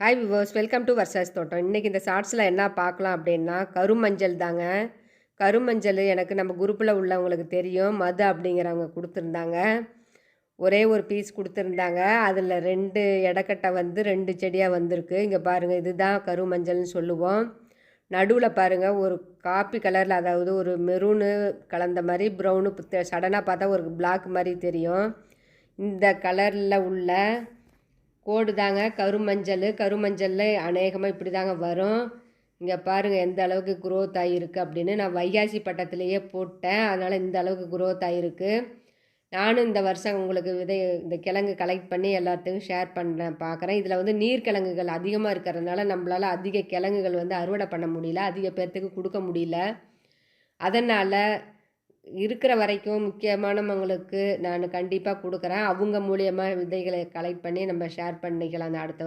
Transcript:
Hi viewers welcome to வர்சாஸ் தோட்டம் இன்றைக்கி இந்த ஷார்ட்ஸில் என்ன பார்க்கலாம் அப்படின்னா கருமஞ்சள் தாங்க. கருமஞ்சள் எனக்கு நம்ம குரூப்பில் உள்ளவங்களுக்கு தெரியும். மது அப்படிங்கிறவங்க கொடுத்துருந்தாங்க. ஒரே ஒரு பீஸ் கொடுத்துருந்தாங்க. அதில் ரெண்டு இடக்கட்டை வந்து ரெண்டு செடியாக வந்திருக்கு. இங்கே பாருங்கள் இதுதான் கருமஞ்சள்னு சொல்லுவோம். நடுவில் பாருங்கள் ஒரு காப்பி கலரில் அதாவது ஒரு மெரூனு கலந்த மாதிரி ப்ரௌனு சடனாக பார்த்தா ஒரு பிளாக் மாதிரி தெரியும். இந்த கலரில் உள்ள கோடு தாங்க கருமஞ்சள் கருமஞ்சளில் அநேகமாக இப்படி தாங்க வரும். இங்கே பாருங்கள் எந்த அளவுக்கு குரோத் ஆகிருக்கு அப்படின்னு நான் வைகாசி பட்டத்திலேயே போட்டேன். அதனால் இந்த அளவுக்கு குரோத் ஆகிருக்கு நானும் இந்த வருஷம் உங்களுக்கு விதை இந்த கிழங்கு கலெக்ட் பண்ணி எல்லாத்துக்கும் ஷேர் பண்ணுறேன் பார்க்குறேன் இதில் வந்து நீர்க்கிழங்குகள் அதிகமாக இருக்கிறதுனால நம்மளால் அதிக கிழங்குகள் வந்து அறுவடை பண்ண முடியல. அதிக பேர்த்துக்கு கொடுக்க முடியல. அதனால் இருக்கிற வரைக்கும் முக்கியமானவங்களுக்கு நான் கண்டிப்பாக கொடுக்குறேன். அவங்க மூலியமாக விதைகளை கலெக்ட் பண்ணி நம்ம ஷேர் பண்ணிக்கலாம். அந்த அடுத்த